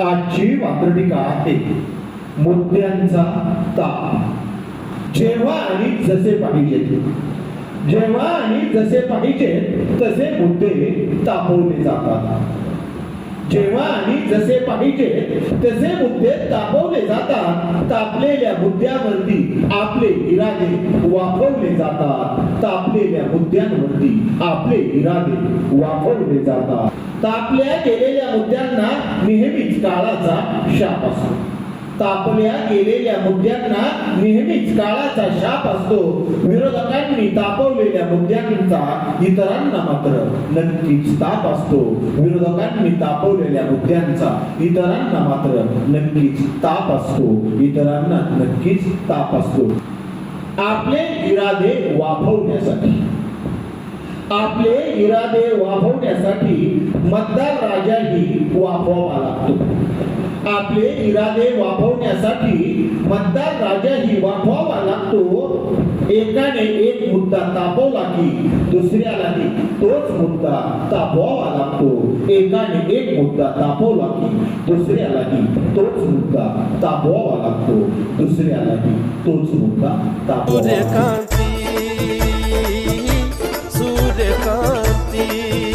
आजची वात्रटिका आहे मुद्द्यांचा ताप. जेव्हा आणि जसे पाहिजे जेव्हा आणि जसे पाहिजे तसे मुद्दे तापवले जातात. जेव्हा आणि जसे पाहिजे तसे मुद्दे तापवले जातात. तापलेल्या मुद्द्यावरती आपले इरादे वापरले जातात. तापलेल्या मुद्द्यांवरती आपले इरादे वापरले जातात. तापल्या गेलेल्या मुद्द्यांना नेहमी काळाचा शाप असतो. तापल्या गेलेल्या मुद्द्यांना नेहमीच काळाचा शाप असतो. विरोधकांनी तापवलेल्या मुद्द्यांचा इतरांना मात्र नक्कीच ताप असतो. विरोधकांनी तापवलेल्या मुद्द्यांचा इतरांना मात्र नक्कीच ताप असतो. इतरांना नक्कीच ताप असतो. आपले इरादे वाफवण्यासाठी. आपले इरादे वाफवण्यासाठी मतदार राजाही वाफवावा लागतो. आपले इरादे वाफवण्यासाठी मतदार राजाही वाफवावा लागतो. एकाने एक मुद्दा तापवला की दुसऱ्यालाही तोच मुद्दा तापवावा लागतो. एकाने एक मुद्दा तापवला की दुसऱ्यालाही तोच मुद्दा तापवावा लागतो. दुसऱ्यालाही तोच मुद्दा तापवावा